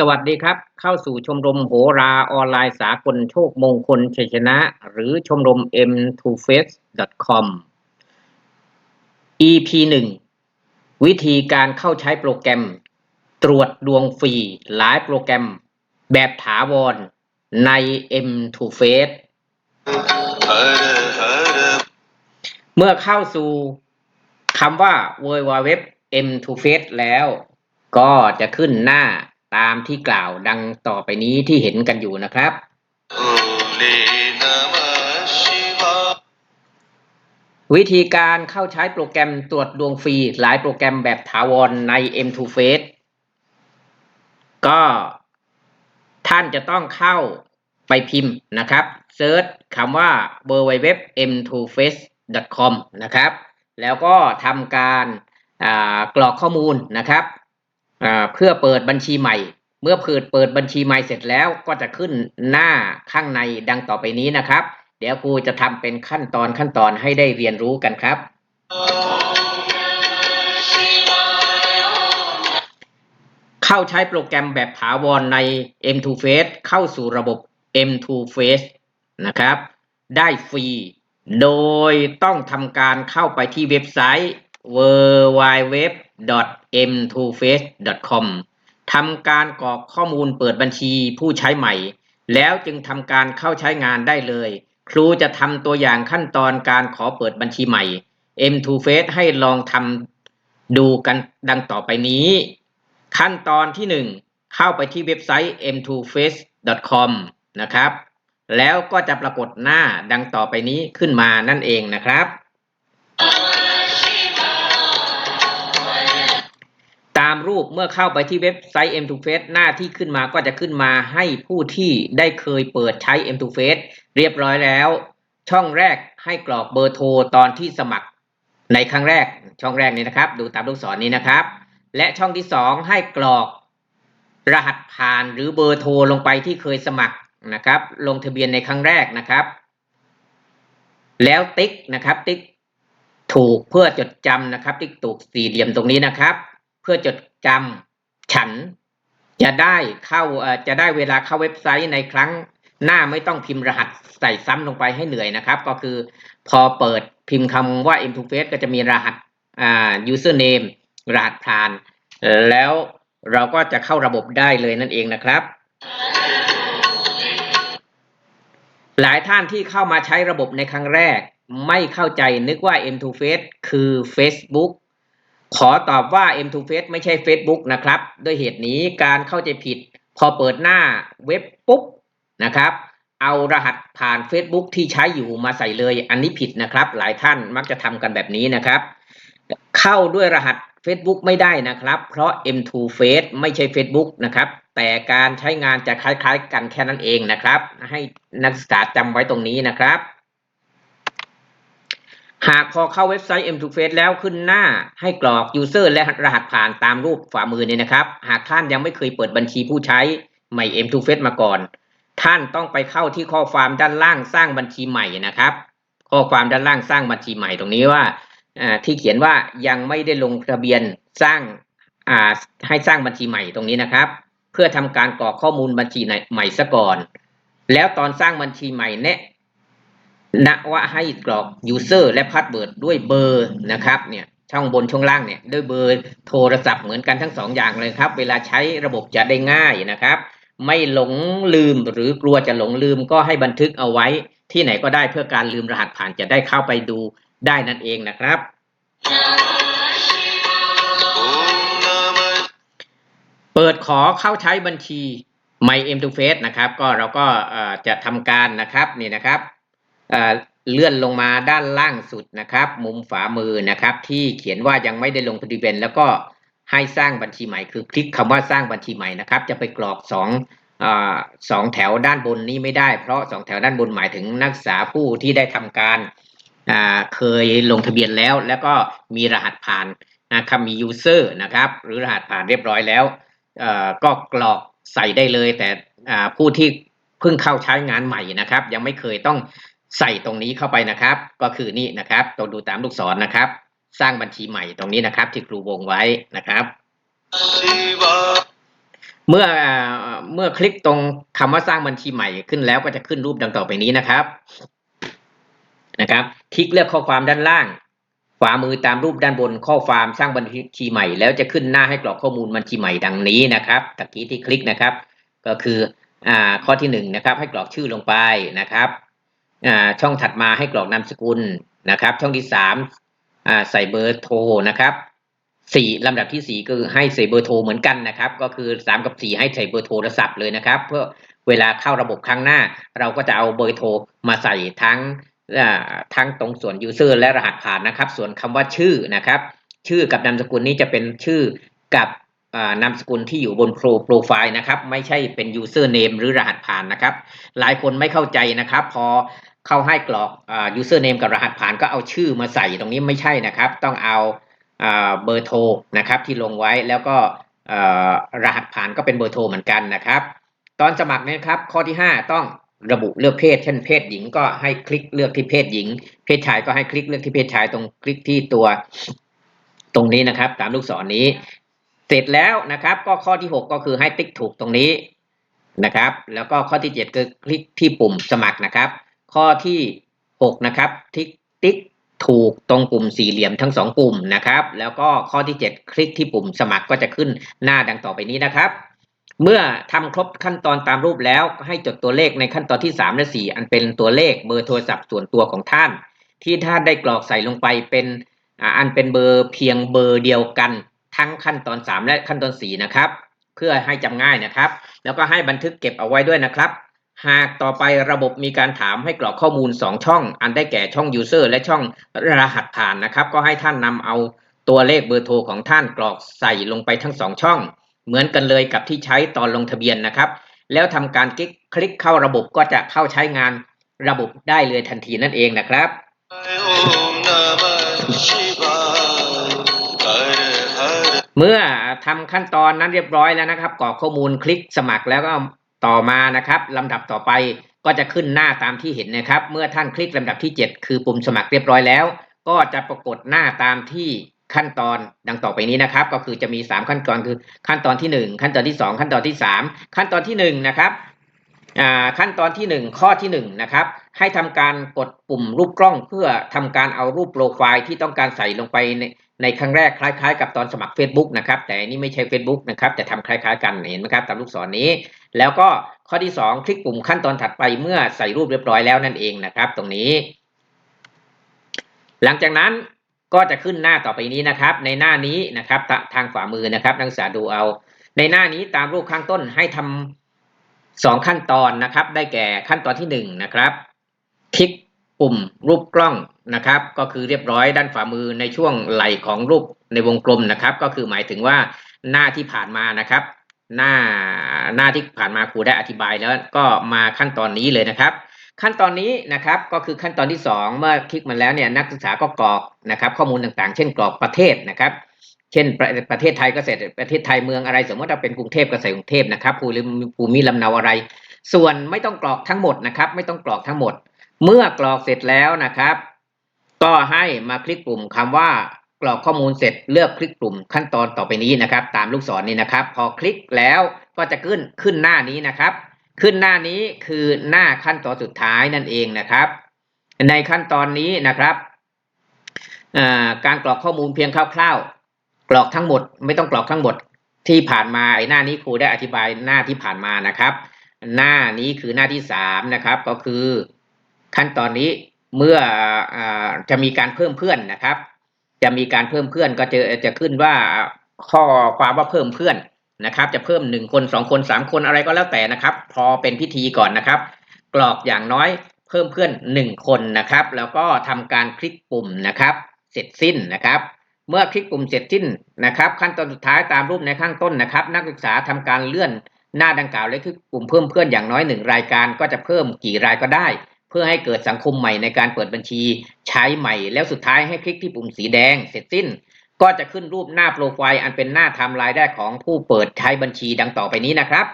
สวัสดีครับ เข้าสู่ชมรมโหราออนไลน์สากลโชคมงคลชัยชนะ หรือชมรม m2face.com EP 1 วิธีการเข้าใช้โปรแกรม ตรวจดวงฟรีหลายโปรแกรม แบบถาวรใน M2Face เมื่อเข้าสู่คำว่า www m2face แล้วก็จะขึ้นหน้า ตามที่กล่าวดังต่อไปนี้ที่เห็นกันอยู่นะครับ วิธีการเข้าใช้โปรแกรมตรวจดวงฟรีหลายโปรแกรมแบบถาวรใน M2Face ก็ท่านจะต้องเข้าไปพิมพ์นะครับเซิร์ชคำว่า www m2face.com นะครับ แล้วก็ทำการกรอกข้อมูลนะครับ เพื่อเปิดบัญชีใหม่ เมื่อเปิดเปิดบัญชีใหม่เสร็จแล้วก็จะขึ้นหน้าข้างในดังต่อไปนี้นะครับ เดี๋ยวครูจะทำเป็นขั้นตอนขั้นตอนให้ได้เรียนรู้กันครับ เข้าใช้โปรแกรมแบบถาวรใน M2Face เข้าสู่ระบบ M2Face นะครับ ได้ฟรี โดยต้องทำการเข้าไปที่เว็บไซต์ www.m2face.com ทำการกรอกข้อมูลเปิดบัญชีผู้ใช้ใหม่ แล้วจึงทำการเข้าใช้งานได้เลย ครูจะทำตัวอย่างขั้นตอนการขอเปิดบัญชีใหม่ M2Face ให้ลองทำดูกันดังต่อไปนี้ ขั้นตอนที่ 1 เข้าไปที่เว็บไซต์ m2face.com นะครับ แล้วก็จะปรากฏหน้าดังต่อไปนี้ขึ้นมานั่นเองนะครับ ตามรูปเมื่อเข้าไปที่เว็บไซต์ M2Face หน้าที่ขึ้นมาก็จะขึ้นมาให้ผู้ที่ได้เคยเปิดใช้ M2Face เรียบร้อยแล้ว ช่องแรกให้กรอกเบอร์โทรตอนที่สมัคร ในครั้งแรกช่องแรกนี้นะครับ ดูตามลูกศรนี้นะครับ และช่องที่สองให้กรอก รหัสผ่านหรือเบอร์โทรลงไปที่เคยสมัครนะครับ ลงทะเบียนในครั้งแรกนะครับ แล้วติ๊กนะครับ ติ๊กถูกเพื่อจดจำนะครับ ติ๊กถูกสี่เหลี่ยมตรงนี้นะครับ พื่อจดจำฉัน จะได้เข้าจะได้เวลาเข้าเว็บไซต์ในครั้งหน้าไม่ต้องพิมพ์รหัสใส่ซ้ำลงไปให้เหนื่อยนะครับ ก็คือพอเปิดพิมพ์คำว่า M2Face ก็จะมีรหัสอ่า username รหัสผ่าน แล้วเราก็จะเข้าระบบได้เลยนั่นเองนะครับ หลายท่านที่เข้ามาใช้ระบบในครั้งแรก ไม่เข้าใจนึกว่า M2Face คือ Facebook ขอตอบว่า M2Face ไม่ใช่ Facebook นะครับ ด้วยเหตุนี้การเข้าใจผิด พอเปิดหน้าเว็บปุ๊บนะครับ เอารหัสผ่าน Facebook ที่ใช้อยู่มาใส่เลย อันนี้ผิดนะครับ หลายท่านมักจะทำกันแบบนี้นะครับ เข้าด้วยรหัส Facebook ไม่ได้นะครับ เพราะ M2 Face ไม่ใช่ Facebook นะครับ แต่การใช้งานจะคล้ายๆ กันแค่นั้นเองนะครับ ให้นักศึกษาจำไว้ตรงนี้นะครับ หากพอเข้าเว็บไซต์ M2 Face แล้วขึ้นหน้าให้กรอก User และรหัสผ่านตามรูปฝ่ามือเนี่ยนะครับ หากท่านยังไม่เคยเปิดบัญชีผู้ใช้ใหม่ M2 Face มาก่อน ท่านต้องไปเข้าที่ข้อความด้านล่างสร้างบัญชีใหม่นะครับ ข้อความด้านล่างสร้างบัญชีใหม่ตรงนี้ว่าที่เขียนว่ายังไม่ได้ลงทะเบียนสร้างให้สร้างบัญชีใหม่ตรงนี้นะครับ เพื่อทำการกรอกข้อมูลบัญชีใหม่ซะก่อน แล้วตอนสร้างบัญชีใหม่แนะ นว่าให้กรอก user และ password ด้วยเบอร์นะครับเนี่ยช่องบนช่องล่างเนี่ยด้วยเบอร์โทรศัพท์เหมือนกันทั้งสองอย่างเลยครับ เวลาใช้ระบบจะได้ง่ายนะครับ ไม่หลงลืมหรือกลัวจะหลงลืมก็ให้บันทึกเอาไว้ ที่ไหนก็ได้เพื่อการลืมรหัสผ่านจะได้เข้าไปดูได้นั่นเองนะครับ เปิดขอเข้าใช้บัญชี My M2 Face นะครับ ก็เราก็จะทำการนะครับนี่นะครับ เลื่อนลงมาด้านล่างสุดนะครับ มุมฝามือนะครับ ที่เขียนว่ายังไม่ได้ลงทะเบียนแล้วก็ให้สร้างบัญชีใหม่คือคลิกคำว่าสร้างบัญชีใหม่นะครับ จะไปกรอกสองอสองแถวด้านบนนี้ไม่ได้ เพราะสองแถวด้านบนหมายถึงนักศึกษาผู้ที่ได้ทำการเคยลงทะเบียนแล้ว แล้วก็มีรหัสผ่านนะครับมี user นะครับหรือรหัสผ่านเรียบร้อยแล้วก็กรอกใส่ได้เลย แต่ผู้ที่เพิ่งเข้าใช้งานใหม่นะครับ ยังไม่เคยต้อง ใส่ตรงนี้เข้าไปนะครับ ก็คือนี่นะครับต้องดูตามลูกศรนะครับ สร้างบัญชีใหม่ตรงนี้นะครับ ที่ครูวงไว้นะครับ เมื่อเมื่อคลิกตรงคำว่าสร้างบัญชีใหม่ขึ้นแล้วก็จะขึ้นรูปดังต่อไปนี้นะครับ นะครับ คลิกเลือกข้อความด้านล่างขวามือตามรูปด้านบนข้อความสร้างบัญชีใหม่ แล้วจะขึ้นหน้าให้กรอกข้อมูลบัญชีใหม่ดังนี้นะครับตะกี้ที่คลิกนะครับ ก็คืออ่าข้อที่หนึ่งนะครับ ให้กรอกชื่อลงไปนะครับ ช่องถัดมาให้กรอกนามสกุลนะครับ ช่องที่สามอ่าใส่เบอร์โทรนะครับสี่ลำดับที่สี่คือให้ใส่เบอร์โทรเหมือนกันนะครับ ก็คือสามกับสี่ให้ใส่เบอร์โทรศัพท์เลยนะครับ เพื่อเวลาเข้าระบบครั้งหน้า เราก็จะเอาเบอร์โทรมาใส่ทั้งอ่าทั้งตรงส่วน user และรหัสผ่านนะครับ ส่วนคำว่าชื่อนะครับ ชื่อกับนามสกุลนี้จะเป็นชื่อกับ นามสกุลที่อยู่บนโปรไฟล์นะครับ ไม่ใช่เป็น user name หรือรหัสผ่านนะครับ หลายคนไม่เข้าใจนะครับ พอเข้าให้กรอก user name กับรหัสผ่านก็เอาชื่อมาใส่ตรงนี้ไม่ใช่นะครับ ต้องเอาเบอร์โทรนะครับที่ลงไว้แล้วก็รหัสผ่านก็เป็นเบอร์โทรเหมือนกันนะครับ ตอนสมัครนะครับ ข้อที่ 5 ต้องระบุเลือกเพศ เช่นเพศหญิงก็ให้คลิกเลือกที่เพศหญิง เพศชายก็ให้คลิกเลือกที่เพศชายตรงคลิกที่ตัวตรงนี้นะครับ ตามลูกศรนี้ เสร็จแล้วนะครับก็ข้อที่ 6 ก็คือให้ติ๊กถูกตรงนี้นะครับ แล้วก็ข้อที่ 7 คือคลิกที่ปุ่มสมัครนะครับ ข้อที่ 6 นะครับติ๊กติ๊กถูกตรงปุ่มสี่เหลี่ยมทั้งสองปุ่มนะครับ แล้วก็ข้อที่ 7 คลิกที่ปุ่มสมัครก็จะขึ้นหน้าดังต่อไปนี้นะครับ เมื่อทำครบขั้นตอนตามรูปแล้วให้จดตัวเลขในขั้นตอนที่ 3 และ 4 อันเป็นตัวเลขเบอร์โทรศัพท์ส่วนตัวของท่าน ที่ท่านได้กรอกใส่ลงไปเป็นอันเป็นเบอร์เพียงเบอร์เดียวกัน ทั้งขั้นตอน 3 และขั้นตอน 4 นะครับ เพื่อให้จำง่ายนะครับ แล้วก็ให้บันทึกเก็บเอาไว้ด้วยนะครับ หากต่อไประบบมีการถามให้กรอกข้อมูล 2 ช่อง อันได้แก่ช่อง User และช่องรหัสผ่านนะครับ ก็ให้ท่านนำเอาตัวเลขเบอร์โทรของท่านกรอกใส่ลงไปทั้ง 2 ช่อง เหมือนกันเลยกับที่ใช้ตอนลงทะเบียนนะครับ แล้วทำการคลิกคลิกเข้าระบบก็จะเข้าใช้งานระบบได้เลยทันทีนั่นเองนะครับ Om Namah Shivaya. เมื่อทำขั้นตอนนั้นเรียบร้อยแล้วนะครับกรอกข้อมูลคลิกสมัครแล้วก็ต่อมานะครับลำดับต่อไปก็จะขึ้นหน้าตามที่เห็นนะครับ เมื่อท่านคลิกลำดับที่ 7 คือปุ่มสมัครเรียบร้อยแล้ว ก็จะปรากฏหน้าตามที่ขั้นตอนดังต่อไปนี้นะครับ ก็คือจะมี 3 ขั้นตอนคือขั้นตอนที่ 1 ขั้นตอนที่ 2 ขั้นตอนที่ 3 ขั้นตอนที่1นะครับ ขั้นตอนที่ 1 ข้อที่1นะครับให้ทำการกดปุ่มรูปกล้องเพื่อทำการเอารูปโปรไฟล์ที่ต้องการใส่ลงไปในในครั้งแรกคล้ายๆ กับตอนสมัคร Facebook นะครับ แต่อันนี่ไม่ใช่ Facebook นะครับจะทำคล้ายๆ กันเห็นไหมครับตามลูกศรนี้ แล้วก็ข้อที่ 2 คลิกปุ่มขั้นตอนถัดไปเมื่อใส่รูปเรียบร้อยแล้วนั่นเองนะครับ ตรงนี้ หลังจากนั้นก็จะขึ้นหน้าต่อไปนี้นะครับ ในหน้านี้นะครับทางขวามือนะครับนักศึกษาดูเอา ในหน้านี้ตามรูปข้างต้นให้ทำ สองขั้นตอนนะครับ ได้แก่ขั้นตอนที่หนึ่งนะครับ คลิกปุ่มรูปกล้องนะครับ ก็คือเรียบร้อยด้านฝ่ามือในช่วงไหลของรูปในวงกลมนะครับ ก็คือหมายถึงว่าหน้าที่ผ่านมานะครับ หน้าหน้าที่ผ่านมาครูได้อธิบายแล้วก็มาขั้นตอนนี้เลยนะครับ ขั้นตอนนี้นะครับก็คือขั้นตอนที่สองเมื่อคลิกมาแล้วเนี่ยนักศึกษาก็กรอกนะครับ ข้อมูลต่างๆ เช่นกรอกประเทศนะครับ ช่นประประเทศไทยก็เสร็จประเทศไทยเมืองอะไร สมมติเราเป็นกรุงเทพก็ใส่กรุงเทพนะครับภูมิภูมิลำเนาอะไร ส่วนไม่ต้องกรอกทั้งหมดนะครับ ไม่ต้องกรอกทั้งหมด เมื่อกรอกเสร็จแล้วนะครับ ก็ให้มาคลิกปุ่มคำว่ากรอกข้อมูลเสร็จเลือกคลิกปุ่มขั้นตอนต่อไปนี้นะครับ ตามลูกศรนี้นะครับ พอคลิกแล้วก็จะขึ้นขึ้นหน้านี้นะครับ ขึ้นหน้านี้คือหน้าขั้นตอนสุดท้ายนั่นเองนะครับ ในขั้นตอนนี้นะครับการกรอกข้อมูลเพียงคร่าวๆ กรอกทั้งหมด ไม่ต้องกรอกทั้งหมดที่ผ่านมาไอ้หน้านี้ครูได้อธิบายหน้าที่ผ่านมานะครับ หน้านี้คือหน้าที่สามนะครับก็คือขั้นตอนนี้เมื่ออจะมีการเพิ่มเพื่อนนะครับ จะมีการเพิ่มเพื่อนก็จะจะขึ้นว่าข้อความว่าเพิ่มเพื่อนนะครับ จะเพิ่มหนึ่งคนสองคนสามคนอะไรก็แล้วแต่นะครับ พอเป็นพิธีก่อนนะครับ กรอกอย่างน้อยเพิ่มเพื่อนหนึ่งคนนะครับ แล้วก็ทำการคลิกปุ่มนะครับ เสร็จสิ้นนะครับ เมื่อคลิกปุ่มเสร็จสิ้นนะครับ ขั้นตอนสุดท้ายตามรูปในข้างต้นนะครับ นักศึกษาทำการเลื่อนหน้าดังกล่าวเลยคือปุ่มเพิ่มเพื่อนอย่างน้อยหนึ่งรายการก็จะเพิ่มกี่รายก็ได้ เพื่อให้เกิดสังคมใหม่ในการเปิดบัญชี ใช้ใหม่ แล้วสุดท้ายให้คลิกที่ปุ่มสีแดงเสร็จสิ้น ก็จะขึ้นรูปหน้าโปรไฟล์อันเป็นหน้าไทม์ไลน์ได้ของผู้เปิดใช้บัญชีดังต่อไปนี้นะครับ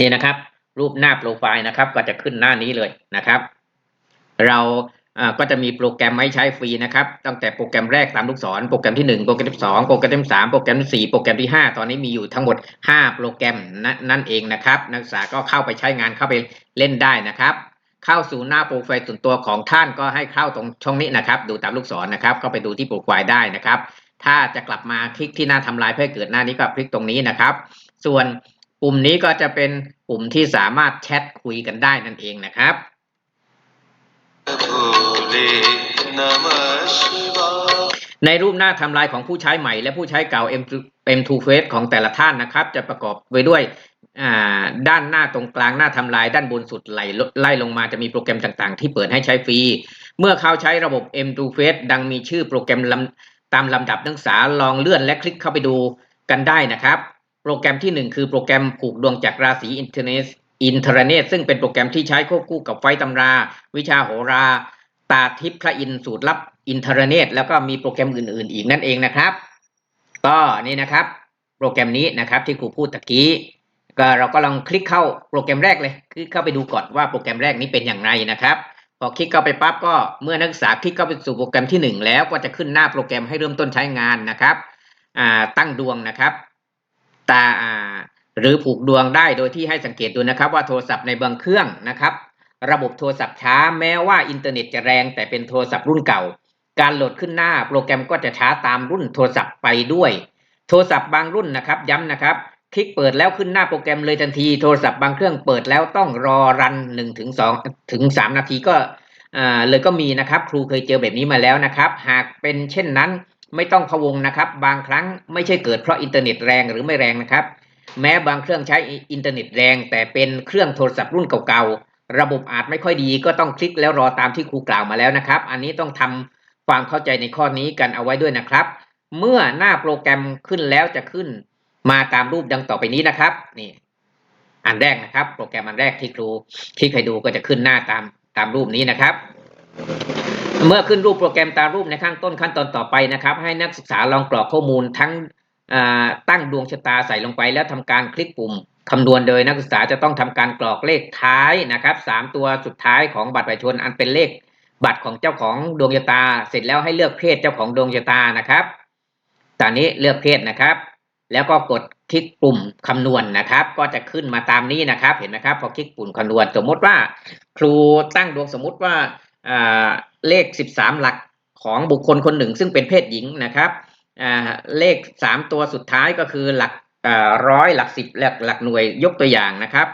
นี่นะครับ รูปหน้าโปรไฟล์นะครับ ก็จะขึ้นหน้านี้เลยนะครับ เรา ก็จะมีโปรแกรมไห้ใช้ฟรีนะครับ ตั้งแต่โปรแกรมแรกตามลูกศร โปรแกรมที่ 1 โปรแกรมที่2โปรแกรมที่3โปรแกรมที่4โปรแกรมที่ 5 ตอนนี้มีอยู่ทั้งหมด 5 โปรแกรมนนั่นเองนะครับ นักศึกษาก็เข้าไปใช้งานเข้าไปเล่นได้นะครับ เข้าสู่หน้าโปรไฟล์ส่วนตัวของท่านก็ให้เข้าตรงช่องนี้นะครับ ดูตามลูกศรนะครับ ก็ไปดูที่โปรไฟล์ได้นะครับ ถ้าจะกลับมาคลิกที่หน้าทำลายเพื่อเกิดหน้านี้ก็คลิกตรงนี้นะครับ ส่วนปุ่มนี้ก็จะเป็นปุ่มที่สามารถแชทคุยกันได้นั่นเองนะครับ ในรูปหน้าทำลายของผู้ใช้ใหม่และผู้ใช้เก่า M2 M2 Face ของแต่ละท่านนะครับ จะประกอบไว้ด้วยด้านหน้าตรงกลางหน้าทำลายด้านบนสุดไหลไล่ลงมาจะมีโปรแกรมต่างๆ ที่เปิดให้ใช้ฟรี เมื่อเข้าใช้ระบบ M2 Face ดังมีชื่อโปรแกรมตามลำดับนักศึกษาลองเลื่อนและคลิกเข้าไปดูกันได้นะครับ โปรแกรมที่หนึ่งคือโปรแกรมผูกดวงจากราศีอินเทอร์เน็ต อินเทอร์เน็ตซึ่งเป็นโปรแกรมที่ใช้ควบคู่กับไฟตำรา วิชาโหรา ตาทิพย์พระอินสูตรลับอินเทอร์เน็ตแล้วก็มีโปรแกรมอื่น ๆ อีกนั่นเองนะครับ ก็นี่นะครับ โปรแกรมนี้นะครับที่ครูพูดตะกี้ก็เราก็ลองคลิกเข้าโปรแกรมแรกเลยคลิกเข้าไปดูก่อนว่าโปรแกรมแรกนี้เป็นอย่างไรนะครับพอคลิกเข้าไปปั๊บก็เมื่อนักศึกษาคลิกเข้าไปสู่โปรแกรมที่หนึ่งแล้วก็จะขึ้นหน้าโปรแกรมให้เริ่มต้นใช้งานนะครับตั้งดวงนะครับตาอ่า หรือผูกดวงได้โดยที่ให้สังเกตดูนะครับ ว่าโทรศัพท์ในบางเครื่องนะครับ ระบบโทรศัพท์ช้าแม้ว่าอินเทอร์เน็ตจะแรงแต่เป็นโทรศัพท์รุ่นเก่า การโหลดขึ้นหน้าโปรแกรมก็จะช้าตามรุ่นโทรศัพท์ไปด้วย โทรศัพท์บางรุ่นนะครับย้ำนะครับ คลิกเปิดแล้วขึ้นหน้าโปรแกรมเลยทันทีโทรศัพท์บางเครื่องเปิดแล้วต้องรอรันหนึ่งถึงสองถึงสามนาทีก็อ่าเลยก็มีนะครับ ครูเคยเจอแบบนี้มาแล้วนะครับ หากเป็นเช่นนั้นไม่ต้องพะวงนะครับ บางครั้งไม่ใช่เกิดเพราะอินเทอร์เน็ตแรงหรือไม่แรงนะครับ แม้บางเครื่องใช้อินเทอร์เน็ตแรง แต่เป็นเครื่องโทรศัพท์รุ่นเก่าๆ ระบบอาจไม่ค่อยดีก็ต้องคลิกแล้วรอตามที่ครูกล่าวมาแล้วนะครับ อันนี้ต้องทำความเข้าใจในข้อนี้กันเอาไว้ด้วยนะครับ เมื่อหน้าโปรแกรมขึ้นแล้วจะขึ้นมาตามรูปดังต่อไปนี้นะครับนี่อันแรกนะครับ โปรแกรมอันแรกที่ครูคลิกให้ดูก็จะขึ้นหน้าตามตามรูปนี้นะครับ เมื่อขึ้นรูปโปรแกรมตามรูปในข้างต้นขั้นตอนต่อไปนะครับ ให้นักศึกษาลองกรอกข้อมูลทั้ง ตั้งดวงชะตาใส่ลงไป แล้วทำการคลิกปุ่มคำนวณโดยนักศึกษาจะต้องทำการกรอกเลขท้ายนะครับสามตัวสุดท้ายของบัตรประชาชนอันเป็นเลขบัตรของเจ้าของดวงชะตา เสร็จแล้วให้เลือกเพศเจ้าของดวงชะตานะครับ ตอนนี้เลือกเพศนะครับ แล้วก็กดคลิกปุ่มคำนวณนะครับ ก็จะขึ้นมาตามนี้นะครับ เห็นไหมครับพอคลิกปุ่มคำนวณสมมติว่า ครูตั้งดวงสมมติว่าเลข 13 หลักของบุคคลคนหนึ่ง ซึ่งเป็นเพศหญิงนะครับ เลข3ตัวสุดท้ายก็คือหลักร้อยหลักสิบหลักหลักหน่วยยกตัวอย่างนะครับ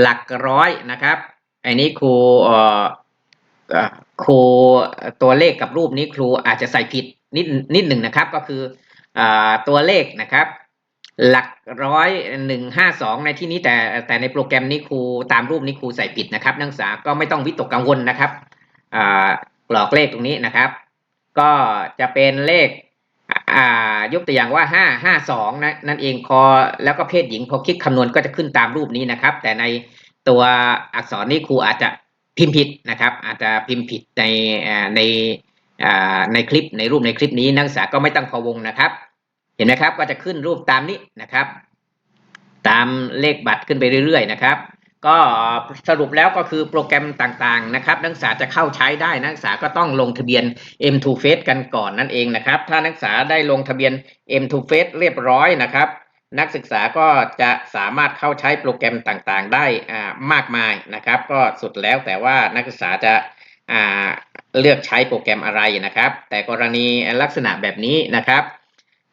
หลักร้อยนะครับอันนี้ครูครูตัวเลขกับรูปนี้ครูอาจจะใส่ผิดนิดนิดหนึ่งนะครับ ก็คืออตัวเลขนะครับ หลักร้อยหนึ่งห้าสองในที่นี้แต่แต่ในโปรแกรมนี้ครูตามรูปนี้ครูใส่ผิดนะครับ นักศึกษาก็ไม่ต้องวิตกกังวลนะครับอ่ากรอกเลขตรงนี้นะครับ ก็จะเป็นเลข อ่ายกตัวอย่างว่าห้าห้าสองนะนั่นเองพอแล้วก็เพศหญิงพอคลิกคำนวณก็จะขึ้นตามรูปนี้นะครับ แต่ในตัวอักษรนี้ครูอาจจะพิมพ์ผิดนะครับ อาจจะพิมพ์ผิดในในในคลิปในรูปในคลิปนี้นักศึกษาก็ไม่ต้องพวงนะครับ เห็นไหมครับก็จะขึ้นรูปตามนี้นะครับ ตามเลขบัตรขึ้นไปเรื่อยๆนะครับ ก็สรุปแล้วก็คือโปรแกรมต่างๆนะครับ นักศึกษาจะเข้าใช้ได้นักศึกษาก็ต้องลงทะเบียน M2 Face กันก่อนนั่นเองนะครับ ถ้านักศึกษาได้ลงทะเบียน M2 Face เรียบร้อยนะครับ นักศึกษาก็จะสามารถเข้าใช้โปรแกรมต่างๆ ได้อ่ามากมายนะครับ ก็สุดแล้วแต่ว่านักศึกษาจะอ่าเลือกใช้โปรแกรมอะไรนะครับ แต่กรณีลักษณะแบบนี้นะครับ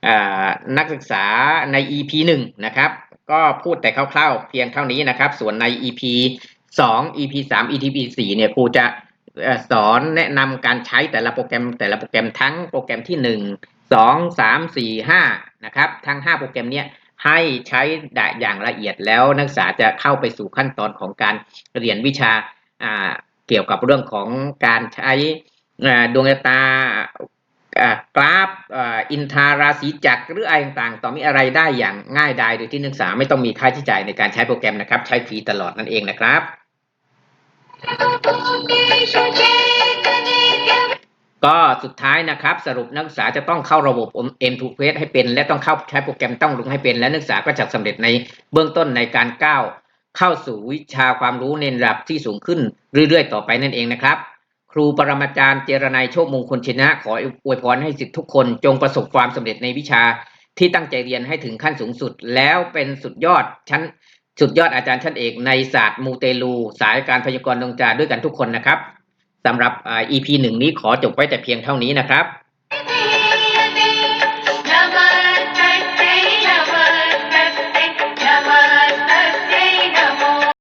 อ่านักศึกษาใน EP หนึ่งนะครับ ก็พูดแต่คร่าวๆเพียงเท่านี้นะครับ ส่วนใน EP สอง EP สาม EP สี่เนี่ยครูจะสอนแนะนำการใช้แต่ละโปรแกรมแต่ละโปรแกรมทั้งโปรแกรมที่หนึ่งสองสามสี่ห้านะครับทั้งห้าโปรแกรมเนี้ยให้ใช้ได้อย่างละเอียดแล้วนักศึกษาจะเข้าไปสู่ขั้นตอนของการเรียนวิชาาเกี่ยวกับเรื่องของการใช้ดวงตา กราฟอินทาราศีจักรหรืออะไรต่างๆ ต่อมีอะไรได้อย่างง่ายดายโดยที่นักศึกษาไม่ต้องมีค่าใช้จ่ายในการใช้โปรแกรมนะครับ ใช้ฟรีตลอดนั่นเองนะครับ ก็สุดท้ายนะครับ สรุปนักศึกษาจะต้องเข้าระบบ M2 Face ให้เป็น และต้องเข้าใช้โปรแกรมต้องลงให้เป็น และนักศึกษาก็จะสำเร็จในเบื้องต้นในการก้าวเข้าสู่วิชาความรู้ในระดับที่สูงขึ้นเรื่อยๆ ต่อไปนั่นเองนะครับ ครูปรมาจารย์เจรนายโชคมงคลชนะ ขออวยพรให้สิทธิทุกคนจงประสบความสำเร็จในวิชาที่ตั้งใจเรียนให้ถึงขั้นสูงสุด แล้วเป็นสุดยอดชั้นสุดยอดอาจารย์ชั้นเอกในศาสตร์มูเตลู สายการพยากรณ์ดวงจาด้วยกันทุกคนนะครับสำหรับอ่า EP หนึ่งนี้ขอจบไว้แต่เพียงเท่านี้นะครับ